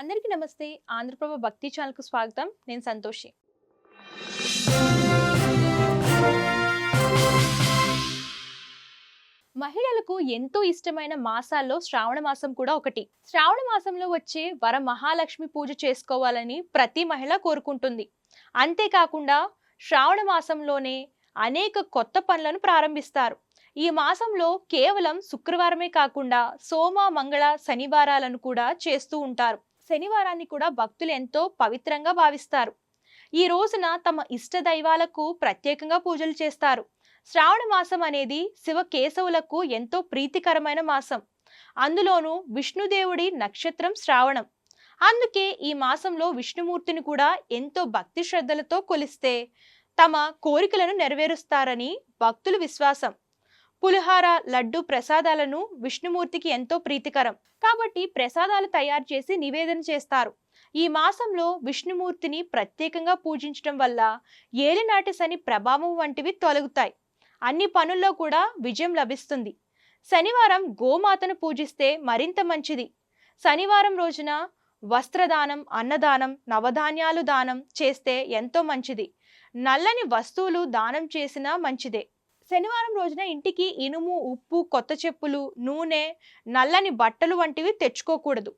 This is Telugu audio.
అందరికీ నమస్తే. ఆంధ్రప్రభ భక్తి ఛానల్కు స్వాగతం. నేను సంతోషి. మహిళలకు ఎంతో ఇష్టమైన మాసాల్లో శ్రావణ మాసం కూడా ఒకటి. శ్రావణ మాసంలో వచ్చే వర మహాలక్ష్మి పూజ చేసుకోవాలని ప్రతి మహిళ కోరుకుంటుంది. అంతేకాకుండా శ్రావణ మాసంలోనే అనేక కొత్త పనులను ప్రారంభిస్తారు. ఈ మాసంలో కేవలం శుక్రవారమే కాకుండా సోమ మంగళ శనివారాలను కూడా చేస్తూ ఉంటారు. శనివారాన్ని కూడా భక్తులు ఎంతో పవిత్రంగా భావిస్తారు. ఈ రోజున తమ ఇష్ట దైవాలకు ప్రత్యేకంగా పూజలు చేస్తారు. శ్రావణ మాసం అనేది శివ కేశవులకు ఎంతో ప్రీతికరమైన మాసం. అందులోనూ విష్ణుదేవుడి నక్షత్రం శ్రావణం. అందుకే ఈ మాసంలో విష్ణుమూర్తిని కూడా ఎంతో భక్తి శ్రద్ధలతో కొలిస్తే తమ కోరికలను నెరవేరుస్తారని భక్తుల విశ్వాసం. పులిహార లడ్డు ప్రసాదాలను విష్ణుమూర్తికి ఎంతో ప్రీతికరం. కాబట్టి ప్రసాదాలు తయారు చేసి నివేదన చేస్తారు. ఈ మాసంలో విష్ణుమూర్తిని ప్రత్యేకంగా పూజించడం వల్ల ఏలినాటి శని ప్రభావం వంటివి తొలగుతాయి. అన్ని పనుల్లో కూడా విజయం లభిస్తుంది. శనివారం గోమాతను పూజిస్తే మరింత మంచిది. శనివారం రోజున వస్త్రదానం అన్నదానం నవధాన్యాలు దానం చేస్తే ఎంతో మంచిది. నల్లని వస్తువులు దానం చేసినా మంచిదే. శనివారం రోజున ఇంటికి ఇనుము ఉప్పు కొత్త చెప్పులు నూనె నల్లని బట్టలు వంటివి తెచ్చుకోకూడదు.